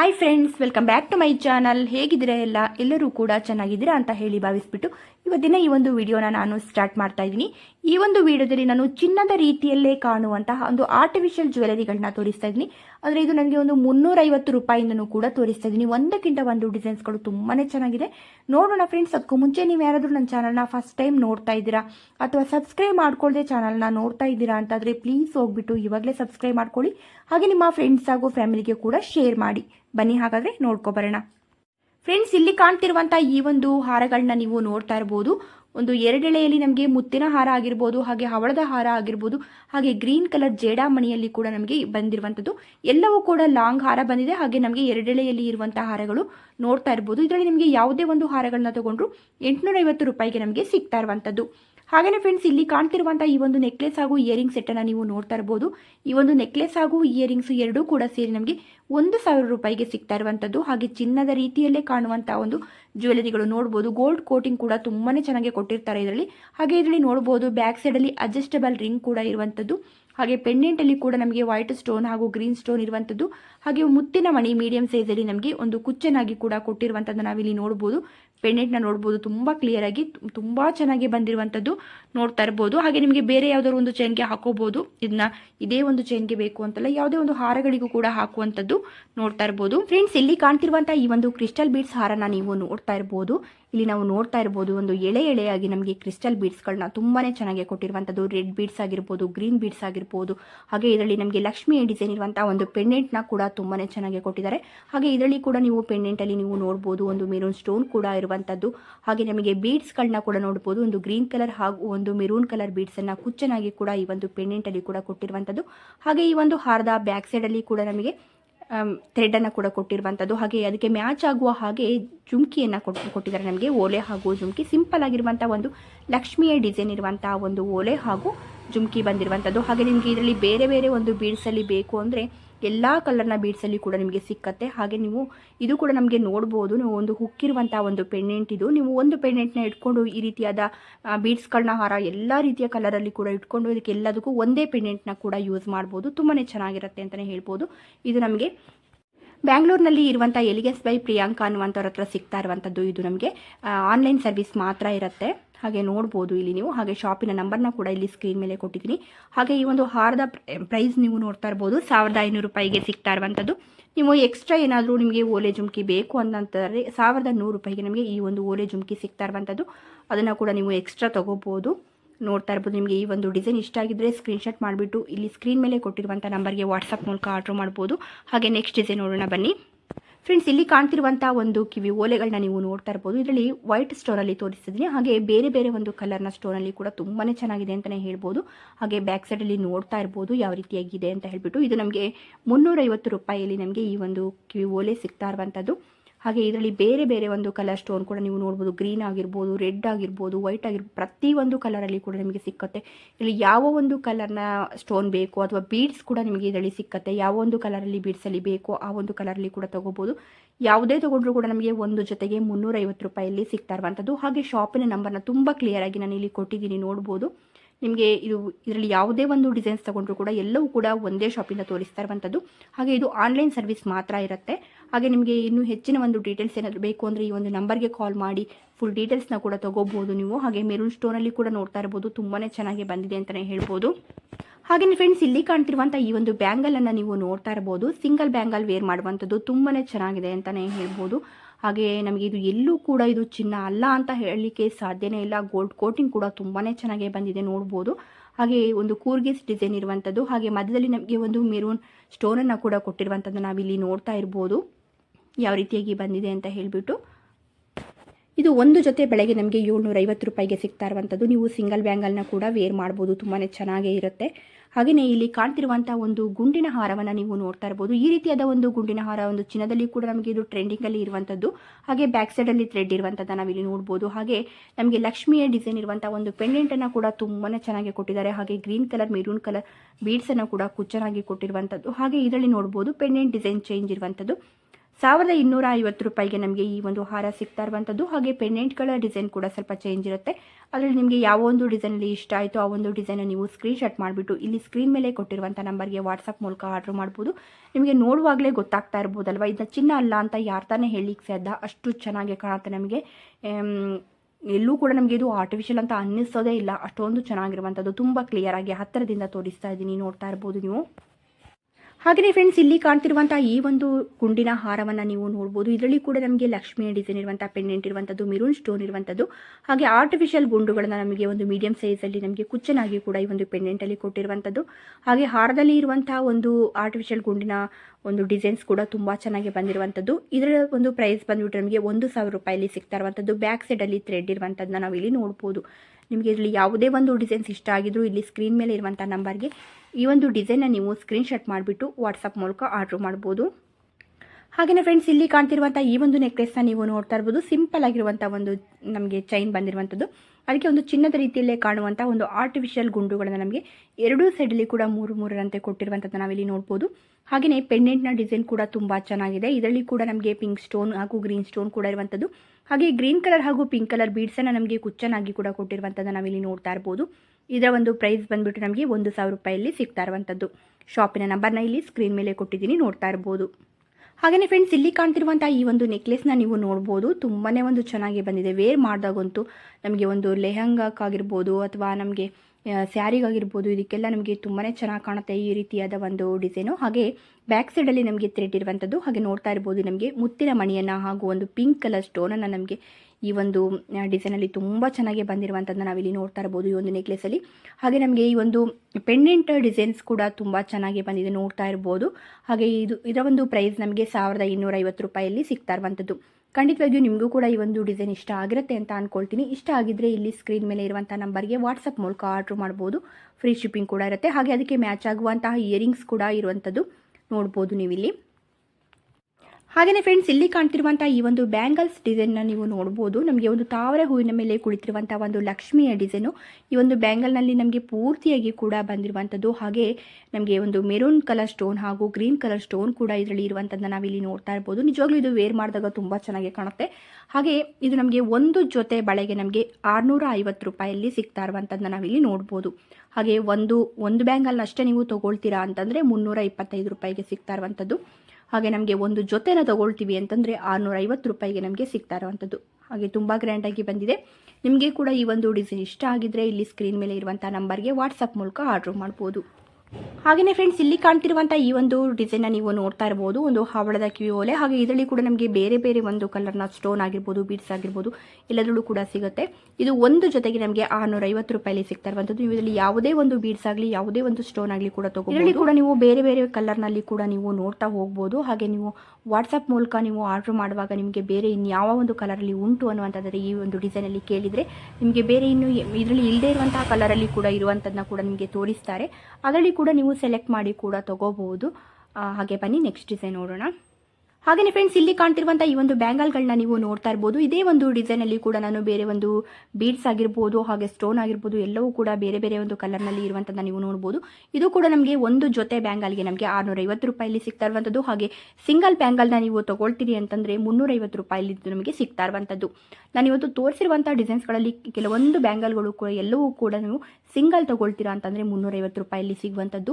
Hi friends welcome back to my channel ಹೇಗಿದ್ದೀರಾ ಎಲ್ಲ? ಎಲ್ಲರೂ ಕೂಡ ಚೆನ್ನಾಗಿದ್ದೀರಾ ಅಂತ ಹೇಳಿ ಭಾವಿಸ್ಬಿಟ್ಟು ಇವತ್ತಿನ ಈ ಒಂದು ವಿಡಿಯೋನ ನಾನು ಸ್ಟಾರ್ಟ್ ಮಾಡ್ತಾ ಇದ್ದೀನಿ. ಈ ಒಂದು ವಿಡಿಯೋದಲ್ಲಿ ನಾನು ಚಿನ್ನದ ರೀತಿಯಲ್ಲೇ ಕಾಣುವಂತಹ ಒಂದು ಆರ್ಟಿಫಿಷಿಯಲ್ ಜ್ಯುವೆಲರಿಗಳನ್ನ ತೋರಿಸ್ತಾ ಇದ್ದೀನಿ. ಅಂದರೆ ಇದು ನನಗೆ ಒಂದು ಮುನ್ನೂರೈವತ್ತು ರೂಪಾಯಿಂದನೂ ಕೂಡ ತೋರಿಸ್ತಾ ಇದ್ದೀನಿ. ಒಂದಕ್ಕಿಂತ ಒಂದು ಡಿಸೈನ್ಸ್ಗಳು ತುಂಬಾ ಚೆನ್ನಾಗಿದೆ. ನೋಡೋಣ ಫ್ರೆಂಡ್ಸ್ ಅದಕ್ಕೂ ಮುಂಚೆ ನೀವು ಯಾರಾದರೂ ನನ್ನ ಚಾನಲ್ನ ಫಸ್ಟ್ ಟೈಮ್ ನೋಡ್ತಾ ಇದ್ದೀರಾ ಅಥವಾ ಸಬ್ಸ್ಕ್ರೈಬ್ ಮಾಡ್ಕೊಳ್ಳದೆ ಚಾನಲ್ನ ನೋಡ್ತಾ ಇದ್ದೀರಾ ಅಂತಾದರೆ ಪ್ಲೀಸ್ ಹೋಗ್ಬಿಟ್ಟು ಇವಾಗಲೇ ಸಬ್ಸ್ಕ್ರೈಬ್ ಮಾಡ್ಕೊಳ್ಳಿ. ಹಾಗೆ ನಿಮ್ಮ ಫ್ರೆಂಡ್ಸ್ ಹಾಗೂ ಫ್ಯಾಮಿಲಿಗೆ ಕೂಡ ಶೇರ್ ಮಾಡಿ. ಬನ್ನಿ ಹಾಗಾದರೆ ನೋಡ್ಕೊಬರೋಣ ಫ್ರೆಂಡ್ಸ್ ಇಲ್ಲಿ ಕಾಣ್ತಿರುವಂಥ ಈ ಒಂದು ಹಾರಗಳನ್ನ ನೀವು ನೋಡ್ತಾ ಇರ್ಬೋದು. ಒಂದು ಎರಡೆಳೆಯಲ್ಲಿ ನಮಗೆ ಮುತ್ತಿನ ಹಾರ ಆಗಿರ್ಬೋದು, ಹಾಗೆ ಹವಳದ ಹಾರ ಆಗಿರ್ಬೋದು, ಹಾಗೆ ಗ್ರೀನ್ ಕಲರ್ ಜೇಡಾಮಣಿಯಲ್ಲಿ ಕೂಡ ನಮಗೆ ಬಂದಿರುವಂಥದ್ದು ಎಲ್ಲವೂ ಕೂಡ ಲಾಂಗ್ ಹಾರ ಬಂದಿದೆ. ಹಾಗೆ ನಮಗೆ ಎರಡೆಳೆಯಲ್ಲಿ ಇರುವಂಥ ಹಾರಗಳು ನೋಡ್ತಾ ಇರ್ಬೋದು. ಇದರಲ್ಲಿ ನಿಮಗೆ ಯಾವುದೇ ಒಂದು ಹಾರಗಳನ್ನ ತಗೊಂಡ್ರು ಎಂಟುನೂರೈವತ್ತು ರೂಪಾಯಿಗೆ ನಮಗೆ ಸಿಗ್ತಾ ಇರುವಂಥದ್ದು ಹಾಗೆಯೇ ಫ್ರೆಂಡ್ಸ್ ಇಲ್ಲಿ ಕಾಣ್ತಿರುವಂತಹ ಈ ಒಂದು ನೆಕ್ಲೆಸ್ ಹಾಗೂ ಇಯರಿಂಗ್ ಅನ್ನ ನೀವು ನೋಡ್ತಾ ಇರಬಹುದು ಈ ಒಂದು ನೆಕ್ಲೆಸ್ ಹಾಗೂ ಇಯರಿಂಗ್ಸ್ ಎರಡೂ ಕೂಡ ಸೇರಿ ನಮಗೆ ಒಂದು ಸಾವಿರ ರೂಪಾಯಿಗೆ ಸಿಗ್ತಾ ಇರುವಂತದ್ದು. ಹಾಗೆ ಚಿನ್ನದ ರೀತಿಯಲ್ಲೇ ಕಾಣುವಂತ ಒಂದು ಜ್ಯುವೆಲರಿಗಳು ನೋಡಬಹುದು ಗೋಲ್ಡ್ ಕೋಟಿಂಗ್ ಕೂಡ ತುಂಬಾನೇ ಚೆನ್ನಾಗಿ ಕೊಟ್ಟಿರ್ತಾರೆ ಇದರಲ್ಲಿ. ಹಾಗೆ ಇದರಲ್ಲಿ ನೋಡಬಹುದು ಬ್ಯಾಕ್ ಸೈಡ್ ಅಲ್ಲಿ ಅಡ್ಜಸ್ಟಬಲ್ ರಿಂಗ್ ಕೂಡ ಇರುವಂತದ್ದು. ಹಾಗೆ ಪೆಂಡೆಂಟಲ್ಲಿ ಕೂಡ ನಮಗೆ ವೈಟ್ ಸ್ಟೋನ್ ಹಾಗೂ ಗ್ರೀನ್ ಸ್ಟೋನ್ ಇರುವಂತದ್ದು. ಹಾಗೆ ಮುತ್ತಿನ ಮಣಿ ಮೀಡಿಯಂ ಸೈಜ್ ಅಲ್ಲಿ ನಮಗೆ ಒಂದು ಕುಚ್ಚನಾಗಿ ಕೂಡ ಕೊಟ್ಟಿರುವಂತದ್ದು ನಾವಿಲ್ಲಿ ನೋಡ್ಬೋದು. ಪೆಂಡೆಂಟ್ನ ನೋಡ್ಬೋದು ತುಂಬ ಕ್ಲಿಯರಾಗಿ ತುಂಬ ಚೆನ್ನಾಗಿ ಬಂದಿರುವಂಥದ್ದು. ನೋಡ್ತಾ ಇರ್ಬೋದು. ಹಾಗೆ ನಿಮಗೆ ಬೇರೆ ಯಾವ್ದಾದ್ರು ಒಂದು ಚೈನ್ಗೆ ಹಾಕೋಬಹುದು ಇದನ್ನ ಇದೇ ಒಂದು ಚೈನ್ಗೆ ಬೇಕು ಅಂತಲ್ಲ, ಯಾವುದೇ ಒಂದು ಹಾರಗಳಿಗೂ ಕೂಡ ಹಾಕುವಂಥದ್ದು ನೋಡ್ತಾ ಇರ್ಬೋದು. ಫ್ರೆಂಡ್ಸ್ ಇಲ್ಲಿ ಕಾಣ್ತಿರುವಂತಹ ಈ ಒಂದು ಕ್ರಿಸ್ಟಲ್ ಬೀಡ್ಸ್ ಹಾರನ ನೀವು ನೋಡ್ತಾ ಇರ್ಬೋದು. ಇಲ್ಲಿ ನಾವು ನೋಡ್ತಾ ಇರ್ಬೋದು ಒಂದು ಎಳೆ ಎಳೆಯಾಗಿ ನಮಗೆ ಕ್ರಿಸ್ಟಲ್ ಬೀಡ್ಸ್ಗಳನ್ನ ತುಂಬಾನೇ ಚೆನ್ನಾಗಿ ಕೊಟ್ಟಿರುವಂಥದ್ದು. ರೆಡ್ ಬೀಡ್ಸ್ ಆಗಿರ್ಬೋದು ಗ್ರೀನ್ ಬೀಡ್ಸ್ ಆಗಿರ್ಬೋದು. ಹಾಗೆ ಇದರಲ್ಲಿ ನಮಗೆ ಲಕ್ಷ್ಮಿ ಡಿಸೈನ್ ಇರುವಂತಹ ಒಂದು ಪೆಂಡೆಂಟ್ನ ಕೂಡ ತುಂಬಾನೇ ಚೆನ್ನಾಗಿ ಕೊಟ್ಟಿದ್ದಾರೆ. ಹಾಗೆ ಇದರಲ್ಲಿ ಕೂಡ ನೀವು ಪೆಂಡೆಂಟಲ್ಲಿ ನೀವು ನೋಡಬಹುದು ಒಂದು ಮೇರೂನ್ ಸ್ಟೋನ್ ಕೂಡ ಇರುವಂತದ್ದು ಹಾಗೆ ನಮಗೆ ಬೀಡ್ಸ್ಗಳನ್ನ ಕೂಡ ನೋಡಬಹುದು ಒಂದು ಗ್ರೀನ್ ಕಲರ್ ಹಾಗೂ ಒಂದು ಮೆರೂನ್ ಕಲರ್ ಬೀಡ್ಸನ್ನು ಕುಚ್ಚನಾಗಿ ಕೂಡ ಈ ಒಂದು ಪೆಂಡೆಂಟಲ್ಲಿ ಕೂಡ ಕೊಟ್ಟಿರುವಂಥದ್ದು ಹಾಗೆ ಈ ಒಂದು ಹಾರದ ಬ್ಯಾಕ್ ಸೈಡಲ್ಲಿ ಕೂಡ ನಮಗೆ ಥ್ರೆಡನ್ನು ಕೂಡ ಕೊಟ್ಟಿರುವಂಥದ್ದು ಹಾಗೆ ಅದಕ್ಕೆ ಮ್ಯಾಚ್ ಆಗುವ ಹಾಗೆ ಜುಮ್ಕಿಯನ್ನು ಕೊಟ್ಟು ಕೊಟ್ಟಿದ್ದಾರೆ ನಮಗೆ. ಓಲೆ ಹಾಗೂ ಜುಮ್ಕಿ ಸಿಂಪಲ್ ಆಗಿರುವಂಥ ಒಂದು ಲಕ್ಷ್ಮಿಯ ಡಿಸೈನ್ ಇರುವಂಥ ಒಂದು ಓಲೆ ಹಾಗೂ ಜುಮ್ಕಿ ಬಂದಿರುವಂಥದ್ದು ಹಾಗೆ ನಿಮಗೆ ಇದರಲ್ಲಿ ಬೇರೆ ಬೇರೆ ಒಂದು ಬೀಡ್ಸಲ್ಲಿ ಬೇಕು ಅಂದರೆ ಎಲ್ಲ ಕಲರ್ನ ಬೀಡ್ಸಲ್ಲಿ ಕೂಡ ನಿಮಗೆ ಸಿಕ್ಕತ್ತೆ. ಹಾಗೆ ನೀವು ಇದು ಕೂಡ ನಮಗೆ ನೋಡ್ಬೋದು. ನೀವು ಒಂದು ಹುಕ್ಕಿರುವಂಥ ಒಂದು ಪೆಂಡೆಂಟ್ ಇದು. ನೀವು ಒಂದು ಪೆಂಡೆಂಟ್ನ ಇಟ್ಕೊಂಡು ಈ ರೀತಿಯಾದ ಬೀಡ್ಸ್ಗಳನ್ನ ಹಾರ ಎಲ್ಲ ರೀತಿಯ ಕಲರಲ್ಲಿ ಕೂಡ ಇಟ್ಕೊಂಡು ಇದಕ್ಕೆ ಎಲ್ಲದಕ್ಕೂ ಒಂದೇ ಪೆಂಡೆಂಟ್ನ ಕೂಡ ಯೂಸ್ ಮಾಡ್ಬೋದು. ತುಂಬಾ ಚೆನ್ನಾಗಿರುತ್ತೆ ಅಂತಲೇ ಹೇಳ್ಬೋದು. ಇದು ನಮಗೆ ಬ್ಯಾಂಗ್ಳೂರ್ನಲ್ಲಿ ಇರುವಂಥ ಎಲಿಗೆನ್ಸ್ ಬೈ ಪ್ರಿಯಾಂಕಾ ಅನ್ನುವಂಥವ್ರ ಹತ್ರ ಸಿಗ್ತಾ ಇರುವಂಥದ್ದು ಇದು ನಮಗೆ. ಆನ್ಲೈನ್ ಸರ್ವಿಸ್ ಮಾತ್ರ ಇರುತ್ತೆ. ಹಾಗೆ ನೋಡ್ಬೋದು ಇಲ್ಲಿ ನೀವು. ಹಾಗೆ ಶಾಪಿನ ನಂಬರ್ನ ಕೂಡ ಇಲ್ಲಿ ಸ್ಕ್ರೀನ್ ಮೇಲೆ ಕೊಟ್ಟಿದ್ದೀನಿ. ಹಾಗೆ ಈ ಒಂದು ಹಾರದ ಪ್ರೈಸ್ ನೀವು ನೋಡ್ತಾ ಇರ್ಬೋದು. ಸಾವಿರದ ಐನೂರು ರೂಪಾಯಿಗೆ ಸಿಗ್ತಾ ಇರುವಂಥದ್ದು ನೀವು ಎಕ್ಸ್ಟ್ರಾ ಏನಾದರೂ ನಿಮಗೆ ಓಲೆ ಜುಮ್ಕಿ ಬೇಕು ಅಂತಂದರೆ ಸಾವಿರದ ನೂರು ರೂಪಾಯಿಗೆ ನಿಮಗೆ ಈ ಒಂದು ಓಲೆ ಜುಮ್ಕಿ ಸಿಗ್ತಾ ಇರುವಂಥದ್ದು ಅದನ್ನು ಕೂಡ ನೀವು ಎಕ್ಸ್ಟ್ರಾ ತೊಗೋಬೋದು. ನೋಡ್ತಾ ಇರ್ಬೋದು ನಿಮಗೆ ಈ ಒಂದು ಡಿಸೈನ್ ಇಷ್ಟ ಆಗಿದ್ದರೆ ಸ್ಕ್ರೀನ್ಶಾಟ್ ಮಾಡಿಬಿಟ್ಟು ಇಲ್ಲಿ ಸ್ಕ್ರೀನ್ ಮೇಲೆ ಕೊಟ್ಟಿರುವಂಥ ನಂಬರ್ಗೆ ವಾಟ್ಸಪ್ ಮೂಲಕ ಆರ್ಡ್ರ್ ಮಾಡ್ಬೋದು. ಹಾಗೆ ನೆಕ್ಸ್ಟ್ ಡಿಸೈನ್ ನೋಡೋಣ ಬನ್ನಿ. ಫ್ರೆಂಡ್ಸ್ ಇಲ್ಲಿ ಕಾಣ್ತಿರುವಂತಹ ಒಂದು ಕಿವಿ ಓಲೆಗಳನ್ನ ನೀವು ನೋಡ್ತಾ ಇರ್ಬೋದು. ಇದರಲ್ಲಿ ವೈಟ್ ಸ್ಟೋನಲ್ಲಿ ತೋರಿಸಿದ್ರೆ ಹಾಗೆ ಬೇರೆ ಬೇರೆ ಒಂದು ಕಲರ್ನ ಸ್ಟೋನಲ್ಲಿ ಕೂಡ ತುಂಬಾನೇ ಚೆನ್ನಾಗಿದೆ ಅಂತಾನೆ ಹೇಳ್ಬೋದು. ಹಾಗೆ ಬ್ಯಾಕ್ ಸೈಡಲ್ಲಿ ನೋಡ್ತಾ ಇರ್ಬೋದು ಯಾವ ರೀತಿಯಾಗಿದೆ ಅಂತ ಹೇಳ್ಬಿಟ್ಟು. ಇದು ನಮಗೆ ಮುನ್ನೂರೈವತ್ತು ರೂಪಾಯಿಯಲ್ಲಿ ನಮಗೆ ಈ ಒಂದು ಕಿವಿ ಓಲೆ ಸಿಗ್ತಾ ಇರುವಂಥದ್ದು ಹಾಗೆ ಇದರಲ್ಲಿ ಬೇರೆ ಬೇರೆ ಒಂದು ಕಲರ್ ಸ್ಟೋನ್ ಕೂಡ ನೀವು ನೋಡ್ಬೋದು. ಗ್ರೀನ್ ಆಗಿರ್ಬೋದು ರೆಡ್ ಆಗಿರ್ಬೋದು ವೈಟ್ ಆಗಿರ್ಬೋದು ಪ್ರತಿಯೊಂದು ಕಲರಲ್ಲಿ ಕೂಡ ನಿಮಗೆ ಸಿಕ್ಕತ್ತೆ. ಇಲ್ಲಿ ಯಾವ ಒಂದು ಕಲರ್ನ ಸ್ಟೋನ್ ಬೇಕು ಅಥವಾ ಬೀಡ್ಸ್ ಕೂಡ ನಿಮಗೆ ಇದರಲ್ಲಿ ಸಿಕ್ಕತ್ತೆ. ಯಾವ ಒಂದು ಕಲರಲ್ಲಿ ಬೀಡ್ಸಲ್ಲಿ ಬೇಕೋ ಆ ಒಂದು ಕಲರಲ್ಲಿ ಕೂಡ ತೊಗೋಬೋದು. ಯಾವುದೇ ತೊಗೊಂಡ್ರೂ ಕೂಡ ನಮಗೆ ಒಂದು ಜೊತೆಗೆ ಮುನ್ನೂರೈವತ್ತು ರೂಪಾಯಲ್ಲಿ ಸಿಗ್ತಾ ಇರುವಂಥದ್ದು. ಹಾಗೆ ಶಾಪಿನ ನಂಬರ್ನ ತುಂಬ ಕ್ಲಿಯರಾಗಿ ನಾನು ಇಲ್ಲಿ ಕೊಟ್ಟಿದ್ದೀನಿ ನೋಡ್ಬೋದು. ನಿಮಗೆ ಇದು ಇದರಲ್ಲಿ ಯಾವುದೇ ಒಂದು ಡಿಸೈನ್ಸ್ ತೊಗೊಂಡ್ರು ಕೂಡ ಎಲ್ಲವೂ ಕೂಡ ಒಂದೇ ಶಾಪಿಂದ ತೋರಿಸ್ತಾ ಇರುವಂಥದ್ದು. ಹಾಗೆ ಇದು ಆನ್ಲೈನ್ ಸರ್ವಿಸ್ ಮಾತ್ರ ಇರುತ್ತೆ. ಹಾಗೆ ನಿಮಗೆ ಇನ್ನೂ ಹೆಚ್ಚಿನ ಒಂದು ಡೀಟೇಲ್ಸ್ ಏನಾದರೂ ಬೇಕು ಅಂದರೆ ಈ ಒಂದು ನಂಬರ್ಗೆ ಕಾಲ್ ಮಾಡಿ ಫುಲ್ ಡೀಟೇಲ್ಸ್ನ ಕೂಡ ತೊಗೋಬೋದು ನೀವು. ಹಾಗೆ ಮೆರೂನ್ ಸ್ಟೋನಲ್ಲಿ ಕೂಡ ನೋಡ್ತಾ ಇರ್ಬೋದು ತುಂಬಾ ಚೆನ್ನಾಗಿ ಬಂದಿದೆ ಅಂತಲೇ ಹೇಳ್ಬೋದು. ಹಾಗೆಯೇ ಫ್ರೆಂಡ್ಸ್ ಇಲ್ಲಿ ಕಾಣ್ತಿರುವಂಥ ಈ ಒಂದು ಬ್ಯಾಂಗಲನ್ನು ನೀವು ನೋಡ್ತಾ ಇರ್ಬೋದು. ಸಿಂಗಲ್ ಬ್ಯಾಂಗಲ್ ವೇರ್ ಮಾಡುವಂಥದ್ದು ತುಂಬಾ ಚೆನ್ನಾಗಿದೆ ಅಂತಲೇ ಹೇಳ್ಬೋದು. ಹಾಗೆ ನಮಗೆ ಇದು ಎಲ್ಲೂ ಕೂಡ ಇದು ಚಿನ್ನ ಅಲ್ಲ ಅಂತ ಹೇಳಲಿಕ್ಕೆ ಸಾಧ್ಯನೇ ಇಲ್ಲ. ಗೋಲ್ಡ್ ಕೋಟಿಂಗ್ ಕೂಡ ತುಂಬಾ ಚೆನ್ನಾಗಿ ಬಂದಿದೆ ನೋಡ್ಬೋದು. ಹಾಗೆ ಒಂದು ಕೂರ್ಗಿಸ್ ಡಿಸೈನ್ ಇರುವಂಥದ್ದು. ಹಾಗೆ ಮಧ್ಯದಲ್ಲಿ ನಮಗೆ ಒಂದು ಮೆರೂನ್ ಸ್ಟೋನನ್ನು ಕೂಡ ಕೊಟ್ಟಿರುವಂಥದ್ದು ನಾವಿಲ್ಲಿ ನೋಡ್ತಾ ಇರ್ಬೋದು. ಯಾವ ರೀತಿಯಾಗಿ ಬಂದಿದೆ ಅಂತ ಹೇಳಿಬಿಟ್ಟು ಇದು ಒಂದು ಜೊತೆ ಬೆಳಗ್ಗೆ ನಮಗೆ ಏಳ್ನೂರ ಐವತ್ತು ರೂಪಾಯಿಗೆ ಸಿಗ್ತಾ ಇರುವಂಥದ್ದು. ನೀವು ಸಿಂಗಲ್ ಬ್ಯಾಂಗಲ್ನ ಕೂಡ ವೇರ್ ಮಾಡ್ಬೋದು ತುಂಬಾ ಚೆನ್ನಾಗೇ ಇರುತ್ತೆ. ಹಾಗೆಯೇ ಇಲ್ಲಿ ಕಾಣ್ತಿರುವಂಥ ಒಂದು ಗುಂಡಿನ ಹಾರವನ್ನು ನೀವು ನೋಡ್ತಾ ಇರ್ಬೋದು. ಈ ರೀತಿಯಾದ ಒಂದು ಗುಂಡಿನ ಹಾರ ಒಂದು ಚಿನ್ನದಲ್ಲಿ ಕೂಡ ನಮಗೆ ಇದು ಟ್ರೆಂಡಿಂಗಲ್ಲಿ ಇರುವಂಥದ್ದು. ಹಾಗೆ ಬ್ಯಾಕ್ ಸೈಡಲ್ಲಿ ಥ್ರೆಡ್ ಇರುವಂಥದ್ದು ನಾವಿಲ್ಲಿ ನೋಡ್ಬೋದು. ಹಾಗೆ ನಮಗೆ ಲಕ್ಷ್ಮಿಯ ಡಿಸೈನ್ ಇರುವಂಥ ಒಂದು ಪೆಂಡೆಂಟನ್ನು ಕೂಡ ತುಂಬಾ ಚೆನ್ನಾಗಿ ಕೊಟ್ಟಿದ್ದಾರೆ. ಹಾಗೆ ಗ್ರೀನ್ ಕಲರ್ ಮೆರೂನ್ ಕಲರ್ ಬೀಡ್ಸನ್ನು ಕೂಡ ಕುಚ್ಚನಾಗಿ ಕೊಟ್ಟಿರುವಂಥದ್ದು. ಹಾಗೆ ಇದರಲ್ಲಿ ನೋಡ್ಬೋದು ಪೆಂಡೆಂಟ್ ಡಿಸೈನ್ ಚೇಂಜ್ ಇರುವಂಥದ್ದು. ಸಾವಿರದ ಇನ್ನೂರ ಐವತ್ತು ರೂಪಾಯಿಗೆ ನಮಗೆ ಈ ಒಂದು ಹಾರ ಸಿಗ್ತಾ ಇರುವಂಥದ್ದು. ಹಾಗೆ ಪೆಂಡೆಂಟ್ಗಳ ಡಿಸೈನ್ ಕೂಡ ಸ್ವಲ್ಪ ಚೇಂಜ್ ಇರುತ್ತೆ. ಅದರಲ್ಲಿ ನಿಮಗೆ ಯಾವ ಒಂದು ಡಿಸೈನಲ್ಲಿ ಇಷ್ಟ ಆಯಿತು ಆ ಒಂದು ಡಿಸೈನ ನೀವು ಸ್ಕ್ರೀನ್ಶಾಟ್ ಮಾಡಿಬಿಟ್ಟು ಇಲ್ಲಿ ಸ್ಕ್ರೀನ್ ಮೇಲೆ ಕೊಟ್ಟಿರುವಂಥ ನಂಬರ್ಗೆ ವಾಟ್ಸಪ್ ಮೂಲಕ ಆರ್ಡರ್ ಮಾಡ್ಬೋದು. ನಿಮಗೆ ನೋಡುವಾಗಲೇ ಗೊತ್ತಾಗ್ತಾ ಇರ್ಬೋದಲ್ವ? ಇದನ್ನ ಚಿನ್ನ ಅಲ್ಲ ಅಂತ ಯಾರು ತಾನೇ ಹೇಳಿಕ್ಕೆ ಸಾಧ್ಯ? ಅಷ್ಟು ಚೆನ್ನಾಗಿ ಕಾಣುತ್ತೆ ನಮಗೆ. ಎಲ್ಲೂ ಕೂಡ ನಮಗೆ ಇದು ಆರ್ಟಿಫಿಷಿಯಲ್ ಅಂತ ಅನ್ನಿಸೋದೇ ಇಲ್ಲ. ಅಷ್ಟೊಂದು ಚೆನ್ನಾಗಿರುವಂಥದ್ದು. ತುಂಬ ಕ್ಲಿಯರ್ ಆಗಿ ಹತ್ತಿರದಿಂದ ತೋರಿಸ್ತಾ ಇದ್ದೀನಿ. ನೋಡ್ತಾ ಇರ್ಬೋದು ನೀವು. ಹಾಗೆಯೇ ಫ್ರೆಂಡ್ಸ್ ಇಲ್ಲಿ ಕಾಣ್ತಿರುವಂತಹ ಈ ಒಂದು ಗುಂಡಿನ ಹಾರವನ್ನು ನೀವು ನೋಡಬಹುದು ಇದರಲ್ಲಿ ಕೂಡ ನಮಗೆ ಲಕ್ಷ್ಮಿಯ ಡಿಸೈನ್ ಇರುವಂತಹ ಪೆಂಡೆಂಟ್ ಇರುವಂಥದ್ದು ಮಿರೂನ್ ಸ್ಟೋನ್ ಇರುವಂಥದ್ದು ಹಾಗೆ ಆರ್ಟಿಫಿಷಿಯಲ್ ಗುಂಡುಗಳನ್ನು ನಮಗೆ ಒಂದು ಮೀಡಿಯಂ ಸೈಜ್ ಅಲ್ಲಿ ನಮಗೆ ಕುಚ್ಚನಾಗಿ ಕೂಡ ಈ ಒಂದು ಪೆಂಡೆಂಟಲ್ಲಿ ಕೊಟ್ಟಿರುವಂತದ್ದು. ಹಾಗೆ ಹಾರದಲ್ಲಿ ಇರುವಂತಹ ಒಂದು ಆರ್ಟಿಫಿಷಿಯಲ್ ಗುಂಡಿನ ಒಂದು ಡಿಸೈನ್ಸ್ ಕೂಡ ತುಂಬಾ ಚೆನ್ನಾಗಿ ಬಂದಿರುವಂತದ್ದು. ಇದರ ಒಂದು ಪ್ರೈಸ್ ಬಂದ್ಬಿಟ್ಟು ನಮಗೆ ಒಂದು ಸಾವಿರ ರೂಪಾಯಲ್ಲಿ ಸಿಗ್ತಾ ಇರುವಂತದ್ದು. ಬ್ಯಾಕ್ ಸೈಡ್ ಅಲ್ಲಿ ಥ್ರೆಡ್ ಇರುವಂತದ್ದನ್ನ ನಾವು ಇಲ್ಲಿ ನೋಡ್ಬೋದು. ನಿಮಗೆ ಇದರಲ್ಲಿ ಯಾವುದೇ ಒಂದು ಡಿಸೈನ್ಸ್ ಇಷ್ಟ ಆಗಿದ್ರು ಇಲ್ಲಿ ಸ್ಕ್ರೀನ್ ಮೇಲೆ ಇರುವಂಥ ನಂಬರ್ಗೆ ಈ ಒಂದು ಡಿಸೈನ್ನ ನೀವು ಸ್ಕ್ರೀನ್ಶಾಟ್ ಮಾಡಿಬಿಟ್ಟು ವಾಟ್ಸಪ್ ಮೂಲಕ ಆರ್ಡ್ರ್ ಮಾಡ್ಬೋದು. ಹಾಗೆಯೇ ಫ್ರೆಂಡ್ಸ್ ಇಲ್ಲಿ ಕಾಣ್ತಿರುವಂಥ ಈ ಒಂದು ನೆಕ್ಲೆಸ್ನ ನೀವು ನೋಡ್ತಾ ಇರ್ಬೋದು. ಸಿಂಪಲ್ ಆಗಿರುವಂಥ ಒಂದು ನಮಗೆ ಚೈನ್ ಬಂದಿರುವಂಥದ್ದು ಅದಕ್ಕೆ ಒಂದು ಚಿನ್ನದ ರೀತಿಯಲ್ಲೇ ಕಾಣುವಂಥ ಒಂದು ಆರ್ಟಿಫಿಷಿಯಲ್ ಗುಂಡುಗಳನ್ನು ನಮಗೆ ಎರಡೂ ಸೈಡಲ್ಲಿ ಕೂಡ ಮೂರು ಮೂರರಂತೆ ಕೊಟ್ಟಿರುವಂಥದ್ದು ನಾವಿಲ್ಲಿ ನೋಡ್ಬೋದು. ಹಾಗೆಯೇ ಪೆಂಡೆಂಟ್ನ ಡಿಸೈನ್ ಕೂಡ ತುಂಬ ಚೆನ್ನಾಗಿದೆ. ಇದರಲ್ಲಿ ಕೂಡ ನಮಗೆ ಪಿಂಕ್ ಸ್ಟೋನ್ ಹಾಗೂ ಗ್ರೀನ್ ಸ್ಟೋನ್ ಕೂಡ ಇರುವಂಥದ್ದು ಹಾಗೆ ಗ್ರೀನ್ ಕಲರ್ ಹಾಗೂ ಪಿಂಕ್ ಕಲರ್ ಬೀಡ್ಸನ್ನು ನಮಗೆ ಕುಚ್ಚನಾಗಿ ಕೂಡ ಕೊಟ್ಟಿರುವಂಥದ್ದು ನಾವಿಲ್ಲಿ ನೋಡ್ತಾ ಇರ್ಬೋದು. ಇದರ ಒಂದು ಪ್ರೈಸ್ ಬಂದ್ಬಿಟ್ಟು ನಮಗೆ ಒಂದು ಸಾವಿರ ರೂಪಾಯಲ್ಲಿ ಸಿಗ್ತಾ ಇರುವಂಥದ್ದು ಶಾಪಿನ ನಂಬರ್ನ ಇಲ್ಲಿ ಸ್ಕ್ರೀನ್ ಮೇಲೆ ಕೊಟ್ಟಿದ್ದೀನಿ, ನೋಡ್ತಾ ಇರ್ಬೋದು. ಹಾಗೆಯೇ ಫ್ರೆಂಡ್ಸ್ ಇಲ್ಲಿ ಕಾಣ್ತಿರುವಂಥ ಈ ಒಂದು ನೆಕ್ಲೆಸ್ನ ನೀವು ನೋಡ್ಬೋದು. ತುಂಬಾ ಒಂದು ಚೆನ್ನಾಗಿ ಬಂದಿದೆ. ವೇರ್ ಮಾಡಿದಾಗಂತೂ ನಮಗೆ ಒಂದು ಲೆಹಂಗಾಕ್ಕಾಗಿರ್ಬೋದು ಅಥವಾ ನಮಗೆ ಸ್ಯಾರಿಗಾಗಿರ್ಬೋದು, ಇದಕ್ಕೆಲ್ಲ ನಮಗೆ ತುಂಬಾ ಚೆನ್ನಾಗಿ ಕಾಣುತ್ತೆ ಈ ರೀತಿಯಾದ ಒಂದು ಡಿಸೈನು. ಹಾಗೆ ಬ್ಯಾಕ್ ಸೈಡಲ್ಲಿ ನಮಗೆ ಥ್ರೆಡ್ ಇರುವಂಥದ್ದು ಹಾಗೆ ನೋಡ್ತಾ ಇರ್ಬೋದು ನಮಗೆ ಮುತ್ತಿನ ಮಣಿಯನ್ನು ಹಾಗೂ ಒಂದು ಪಿಂಕ್ ಕಲರ್ ಸ್ಟೋನನ್ನು ನಮಗೆ ಈ ಒಂದು ಡಿಸೈನಲ್ಲಿ ತುಂಬ ಚೆನ್ನಾಗಿ ಬಂದಿರುವಂಥದ್ದನ್ನ ನಾವಿಲ್ಲಿ ನೋಡ್ತಾ ಇರ್ಬೋದು ಈ ಒಂದು ನೆಕ್ಲೆಸಲ್ಲಿ ಹಾಗೆ ನಮಗೆ ಈ ಒಂದು ಪೆಂಡೆಂಟ್ ಡಿಸೈನ್ಸ್ ಕೂಡ ತುಂಬ ಚೆನ್ನಾಗಿ ಬಂದಿದೆ ನೋಡ್ತಾ ಇರ್ಬೋದು. ಹಾಗೆ ಇದು, ಇದರ ಒಂದು ಪ್ರೈಸ್ ನಮಗೆ ಸಾವಿರದ ಇನ್ನೂರ ಐವತ್ತು ರೂಪಾಯಲ್ಲಿ ಸಿಗ್ತಾ ಇರುವಂಥದ್ದು ಖಂಡಿತವಾಗಿಯೂ ನಿಮಗೂ ಕೂಡ ಈ ಒಂದು ಡಿಸೈನ್ ಇಷ್ಟ ಆಗಿರುತ್ತೆ ಅಂತ ಅಂದ್ಕೊಳ್ತೀನಿ ಇಷ್ಟ ಆಗಿದ್ದರೆ ಇಲ್ಲಿ ಸ್ಕ್ರೀನ್ ಮೇಲೆ ಇರುವಂಥ ನಂಬರ್ಗೆ ವಾಟ್ಸಪ್ ಮೂಲಕ ಆರ್ಡ್ರ್ ಮಾಡ್ಬೋದು. ಫ್ರೀ ಶಿಪ್ಪಿಂಗ್ ಕೂಡ ಇರುತ್ತೆ. ಹಾಗೆ ಅದಕ್ಕೆ ಮ್ಯಾಚ್ ಆಗುವಂತಹ ಇಯರಿಂಗ್ಸ್ ಕೂಡ ಇರುವಂಥದ್ದು ನೋಡ್ಬೋದು ನೀವಿಲ್ಲಿ. ಹಾಗೆಯೇ ಫ್ರೆಂಡ್ಸ್ ಇಲ್ಲಿ ಕಾಣ್ತಿರುವಂಥ ಈ ಒಂದು ಬ್ಯಾಂಗಲ್ಸ್ ಡಿಸೈನ್ನ ನೀವು ನೋಡ್ಬೋದು. ನಮಗೆ ಒಂದು ತಾವರೆ ಹೂವಿನ ಮೇಲೆ ಕುಳಿತಿರುವಂಥ ಒಂದು ಲಕ್ಷ್ಮಿಯ ಡಿಸೈನು ಈ ಒಂದು ಬ್ಯಾಂಗಲ್ನಲ್ಲಿ ನಮಗೆ ಪೂರ್ತಿಯಾಗಿ ಕೂಡ ಬಂದಿರುವಂಥದ್ದು ಹಾಗೆ ನಮಗೆ ಒಂದು ಮೆರೂನ್ ಕಲರ್ ಸ್ಟೋನ್ ಹಾಗೂ ಗ್ರೀನ್ ಕಲರ್ ಸ್ಟೋನ್ ಕೂಡ ಇದರಲ್ಲಿ ಇರುವಂಥದ್ದನ್ನ ನಾವಿಲ್ಲಿ ನೋಡ್ತಾ ಇರ್ಬೋದು. ನಿಜವಾಗ್ಲೂ ಇದು ವೇರ್ ಮಾಡಿದಾಗ ತುಂಬ ಚೆನ್ನಾಗಿ ಕಾಣುತ್ತೆ. ಹಾಗೆ ಇದು ನಮಗೆ ಒಂದು ಜೊತೆ ಬಳೆಗೆ ನಮಗೆ ಆರುನೂರ ಐವತ್ತು ರೂಪಾಯಲ್ಲಿ ಸಿಗ್ತಾ ಇರುವಂಥದ್ದನ್ನ ನಾವಿಲ್ಲಿ ನೋಡ್ಬೋದು. ಹಾಗೆ ಒಂದು ಒಂದು ಬ್ಯಾಂಗಲ್ ಅಷ್ಟೇ ನೀವು ತೊಗೊಳ್ತೀರಾ ಅಂತಂದರೆ ಮುನ್ನೂರ ಇಪ್ಪತ್ತೈದು ರೂಪಾಯಿಗೆ ಸಿಗ್ತಾ ಇರುವಂಥದ್ದು ಹಾಗೆ ನಮಗೆ ಒಂದು ಜೊತೆನ ತಗೊಳ್ತೀವಿ ಅಂತಂದರೆ ಆರುನೂರ ಐವತ್ತು ರೂಪಾಯಿಗೆ ನಮಗೆ ಸಿಗ್ತಾ ಇರುವಂಥದ್ದು. ಹಾಗೆ ತುಂಬ ಗ್ರ್ಯಾಂಡಾಗಿ ಬಂದಿದೆ. ನಿಮಗೆ ಕೂಡ ಈ ಒಂದು ಡಿಸೈನ್ ಇಷ್ಟ ಆಗಿದ್ದರೆ ಇಲ್ಲಿ ಸ್ಕ್ರೀನ್ ಮೇಲೆ ಇರುವಂಥ ನಂಬರ್ಗೆ ವಾಟ್ಸಪ್ ಮೂಲಕ ಆರ್ಡ್ರ್ ಮಾಡ್ಬೋದು. ಹಾಗೆಯೇ ಫ್ರೆಂಡ್ಸ್ ಇಲ್ಲಿ ಕಾಣ್ತಿರುವಂಥ ಈ ಒಂದು ಡಿಸೈನ್ನ ನೀವು ನೋಡ್ತಾ ಇರ್ಬೋದು. ಒಂದು ಹವಳದ ಕಿವಿ ಓಲೆ. ಹಾಗೆ ಇದರಲ್ಲಿ ಕೂಡ ನಮಗೆ ಬೇರೆ ಬೇರೆ ಒಂದು ಕಲರ್ನ ಸ್ಟೋನ್ ಆಗಿರ್ಬೋದು ಬೀಡ್ಸ್ ಆಗಿರ್ಬೋದು ಎಲ್ಲದರಲ್ಲೂ ಕೂಡ ಸಿಗುತ್ತೆ. ಇದು ಒಂದು ಜೊತೆಗೆ ನಮಗೆ ಆರುನೂರೈವತ್ತು ರೂಪಾಯಲ್ಲಿ ಸಿಗ್ತಾ ಇರುವಂಥದ್ದು. ನೀವು ಇದರಲ್ಲಿ ಯಾವುದೇ ಒಂದು ಬೀಡ್ಸ್ ಆಗಲಿ, ಯಾವುದೇ ಒಂದು ಸ್ಟೋನ್ ಆಗಲಿ ಕೂಡ ತಗೋ ಇದರಲ್ಲಿ ಕೂಡ ನೀವು ಬೇರೆ ಬೇರೆ ಕಲರ್ನಲ್ಲಿ ಕೂಡ ನೀವು ನೋಡ್ತಾ ಹೋಗ್ಬೋದು. ಹಾಗೆ ನೀವು ವಾಟ್ಸಪ್ ಮೂಲಕ ನೀವು ಆರ್ಡ್ರ್ ಮಾಡುವಾಗ ನಿಮಗೆ ಬೇರೆ ಇನ್ಯಾವ ಒಂದು ಕಲರಲ್ಲಿ ಉಂಟು ಅನ್ನುವಂಥದ್ದು ಈ ಒಂದು ಡಿಸೈನಲ್ಲಿ ಕೇಳಿದರೆ ನಿಮಗೆ ಬೇರೆ ಇನ್ನು ಇದರಲ್ಲಿ ಇಲ್ಲದೇ ಇರುವಂತಹ ಕಲರಲ್ಲಿ ಕೂಡ ಇರುವಂಥದ್ದನ್ನ ಕೂಡ ನಿಮಗೆ ತೋರಿಸ್ತಾರೆ. ಅದರಲ್ಲಿ ಕೂಡ ನೀವು ಸೆಲೆಕ್ಟ್ ಮಾಡಿ ಕೂಡ ತಗೋಬಹುದು. ಹಾಗೆ ಬನ್ನಿ ನೆಕ್ಸ್ಟ್ ಡಿಸೈನ್ ನೋಡೋಣ. ಹಾಗೆಯೇ ಫ್ರೆಂಡ್ಸ್ ಇಲ್ಲಿ ಕಾಣ್ತಿರುವಂಥ ಈ ಒಂದು ಬ್ಯಾಂಗಲ್ಗಳನ್ನ ನೀವು ನೋಡ್ತಾ ಇರ್ಬೋದು. ಇದೇ ಒಂದು ಡಿಸೈನಲ್ಲಿ ಕೂಡ ನಾನು ಬೇರೆ ಒಂದು ಬೀಡ್ಸ್ ಆಗಿರ್ಬೋದು, ಹಾಗೆ ಸ್ಟೋನ್ ಆಗಿರ್ಬೋದು, ಎಲ್ಲವೂ ಕೂಡ ಬೇರೆ ಬೇರೆ ಒಂದು ಕಲರ್ನಲ್ಲಿ ಇರುವಂಥದ್ದು ನೀವು ನೋಡ್ಬೋದು. ಇದು ಕೂಡ ನಮಗೆ ಒಂದು ಜೊತೆ ಬ್ಯಾಂಗಲ್ಗೆ ನಮಗೆ ಆರುನೂರ ಐವತ್ತು ರೂಪಾಯಲ್ಲಿ ಸಿಗ್ತಾ ಇರುವಂಥದ್ದು ಹಾಗೆ ಸಿಂಗಲ್ ಬ್ಯಾಂಗಲ್ನ ನೀವು ತಗೊಳ್ತೀರಿ ಅಂತಂದರೆ ಮುನ್ನೂರೈವತ್ತು ರೂಪಾಯಲ್ಲಿ ಇದು ನಮಗೆ ಸಿಗ್ತಾ ಇರುವಂಥದ್ದು ನಾನು ಇವತ್ತು ತೋರಿಸಿರುವಂಥ ಡಿಸೈನ್ಸ್ಗಳಲ್ಲಿ ಕೆಲವೊಂದು ಬ್ಯಾಂಗಲ್ಗಳು ಕೂಡ ಎಲ್ಲವೂ ಕೂಡ ನೀವು ಸಿಂಗಲ್ ತಗೊಳ್ತೀರಾ ಅಂತಂದರೆ ಮುನ್ನೂರೈವತ್ತು ರೂಪಾಯಲ್ಲಿ ಸಿಗುವಂಥದ್ದು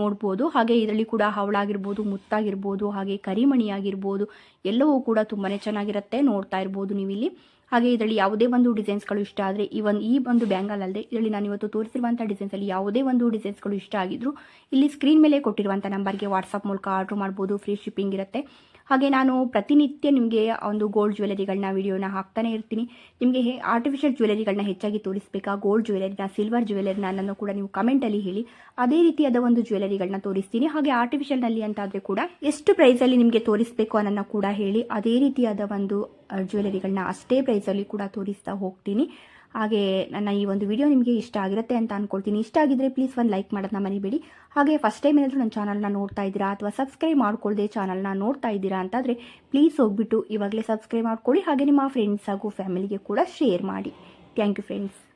ನೋಡ್ಬೋದು. ಹಾಗೆ ಇದರಲ್ಲಿ ಕೂಡ ಹವಳಾಗಿರ್ಬೋದು, ಮುತ್ತಾಗಿರ್ಬೋದು, ಹಾಗೆ ಕರಿಮಣಿ ಆಗಿರ್ಬೋದು ಎಲ್ಲವೂ ಕೂಡ ತುಂಬಾ ಚೆನ್ನಾಗಿರುತ್ತೆ ನೋಡ್ತಾ ಇರ್ಬೋದು ನೀವಿಲ್ಲಿ. ಹಾಗೆ ಇದರಲ್ಲಿ ಯಾವುದೇ ಒಂದು ಡಿಸೈನ್ಸ್ಗಳು ಇಷ್ಟ ಆದರೆ ಈ ಒಂದು ಈ ಒಂದು ಬ್ಯಾಂಗಲ್ ಅಲ್ಲದೆ ಇದರಲ್ಲಿ ನಾನು ಇವತ್ತು ತೋರಿಸಿರುವಂಥ ಡಿಸೈನ್ಸಲ್ಲಿ ಯಾವುದೇ ಒಂದು ಡಿಸೈನ್ಸ್ಗಳು ಇಷ್ಟ ಆಗಿದ್ರು ಇಲ್ಲಿ ಸ್ಕ್ರೀನ್ ಮೇಲೆ ಕೊಟ್ಟಿರುವಂಥ ನಂಬರ್ಗೆ ವಾಟ್ಸಪ್ ಮೂಲಕ ಆರ್ಡ್ರ್ ಮಾಡ್ಬೋದು, ಫ್ರೀ ಶಿಪ್ಪಿಂಗ್ ಇರುತ್ತೆ. ಹಾಗೆ ನಾನು ಪ್ರತಿನಿತ್ಯ ನಿಮಗೆ ಒಂದು ಗೋಲ್ಡ್ ಜ್ಯುವೆಲರಿಗಳನ್ನ ವಿಡಿಯೋನ ಹಾಕ್ತಾನೆ ಇರ್ತೀನಿ. ನಿಮಗೆ ಆರ್ಟಿಫಿಷಿಯಲ್ ಜ್ಯುವೆಲರಿಗಳನ್ನ ಹೆಚ್ಚಾಗಿ ತೋರಿಸ್ಬೇಕಾ? ಗೋಲ್ಡ್ ಜ್ಯುವೆಲರಿನ ಸಿಲ್ವರ್ ಜ್ಯುವೆಲರಿನ ನನ್ನನ್ನು ಕೂಡ ನೀವು ಕಮೆಂಟಲ್ಲಿ ಹೇಳಿ. ಅದೇ ರೀತಿಯಾದ ಒಂದು ಜ್ಯುವೆಲರಿಗಳನ್ನ ತೋರಿಸ್ತೀನಿ. ಹಾಗೆ ಆರ್ಟಿಫಿಷಿಯಲ್ನಲ್ಲಿ ಅಂತಾದರೆ ಕೂಡ ಎಷ್ಟು ಪ್ರೈಸಲ್ಲಿ ನಿಮಗೆ ತೋರಿಸಬೇಕು ಅನ್ನೋ ಕೂಡ ಹೇಳಿ. ಅದೇ ರೀತಿಯಾದ ಒಂದು ಜ್ಯುವೆಲರಿಗಳನ್ನ ಅಷ್ಟೇ ಪ್ರೈಸಲ್ಲಿ ಕೂಡ ತೋರಿಸ್ತಾ ಹೋಗ್ತೀನಿ. ಹಾಗೆ ನನ್ನ ಈ ಒಂದು ವಿಡಿಯೋ ನಿಮಗೆ ಇಷ್ಟ ಆಗಿರುತ್ತೆ ಅಂತ ಅನ್ಕೊಳ್ತೀನಿ. ಇಷ್ಟ ಆಗಿದ್ರೆ ಪ್ಲೀಸ್ ಒಂದು ಲೈಕ್ ಮಾಡೋದನ್ನ ಮರಿಬೇಡಿ. ಹಾಗೆ ಫಸ್ಟ್ ಟೈಮ್ ಏನಾದರೂ ನನ್ನ ಚಾನಲ್ನ ನೋಡ್ತಾ ಇದ್ದೀರಾ ಅಥವಾ ಸಬ್ಸ್ಕ್ರೈಬ್ ಮಾಡ್ಕೊಳ್ಳದೆ ಚಾನಲ್ನ ನೋಡ್ತಾ ಇದ್ದೀರಾ ಅಂತಾದರೆ ಪ್ಲೀಸ್ ಹೋಗ್ಬಿಟ್ಟು ಇವಾಗಲೇ ಸಬ್ಸ್ಕ್ರೈಬ್ ಮಾಡ್ಕೊಳ್ಳಿ. ಹಾಗೆ ನಿಮ್ಮ ಫ್ರೆಂಡ್ಸ್ ಹಾಗೂ ಫ್ಯಾಮಿಲಿಗೆ ಕೂಡ ಶೇರ್ ಮಾಡಿ. Thank you friends